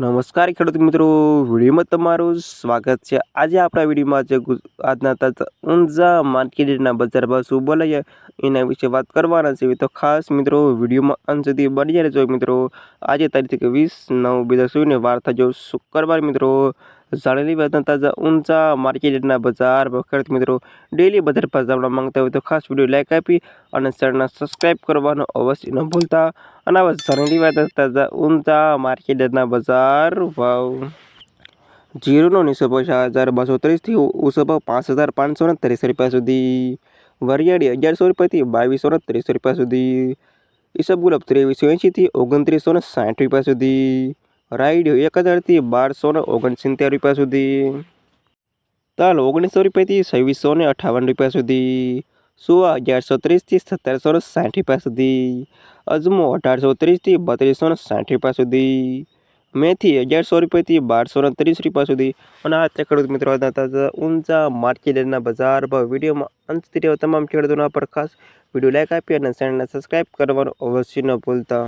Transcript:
નમસ્કાર ખેડૂત મિત્રો, વિડીયોમાં તમારું સ્વાગત છે. આજે આપણા વિડીયોમાં જે આજના તાજા ઊંઝા માર્કેટના બજાર ભાવ શું બોલાય એના વિશે વાત કરવાના છે. તો ખાસ મિત્રો, વિડીયોમાં અંત સુધી બની રહેજો મિત્રો. આજે તારીખ વીસ નવ, બે હજાર ચોવીસને વાર્તા જો શુક્રવાર મિત્રો. જાણેલી વાતના તાજા ઊંઝા માર્કેટના બજાર વખત મિત્રો ડેલી બજાર પર જાણવા માંગતા હોય તો ખાસ વીડિયો લાઇક આપી અને ચેનલને સબસ્ક્રાઈબ કરવાનું અવશ્ય ન ભૂલતા. અને આવા જાણેલી વાતના તાજા માર્કેટ માર્કેટના બજાર ભાવ જીરોનો નીચો ચાર હજાર બસો ત્રીસથી ઊંચો ભાવ પાંચ હજાર પાંચસો ને ત્રીસ રૂપિયા સુધી. વરિયાળી અગિયારસો રૂપિયાથી બાવીસો ને ત્રીસ રૂપિયા સુધી. ઈસબગુલાબ ત્રેવીસો એંશીથી ઓગણત્રીસો ને સાઠ રૂપિયા સુધી. રાઈડિયો એક હજારથી બારસો ને ઓગણસિત્તેર રૂપિયા સુધી. તાલ ઓગણીસો રૂપિયાથી છવ્વીસો ને અઠાવન રૂપિયા સુધી. સુવા અગિયારસો ત્રીસથી સત્તરસો ને સાઠ રૂપિયા સુધી. અજમો અઢારસો ત્રીસથી બત્રીસો ને સાઠ રૂપિયા સુધી. મેથી અગિયારસો રૂપિયાથી બારસો ને ત્રીસ રૂપિયા સુધી. અને આ તે ખેડૂત મિત્રો ઊંચા માર્કેટના બજાર ભાવ વિડીયોમાં અંત તમામ ખેડૂતોના પર ખાસ વીડિયો લાઈક આપી અને ચેનલને સબસ્ક્રાઈબ કરવાનું અવશ્ય ન ભૂલતા.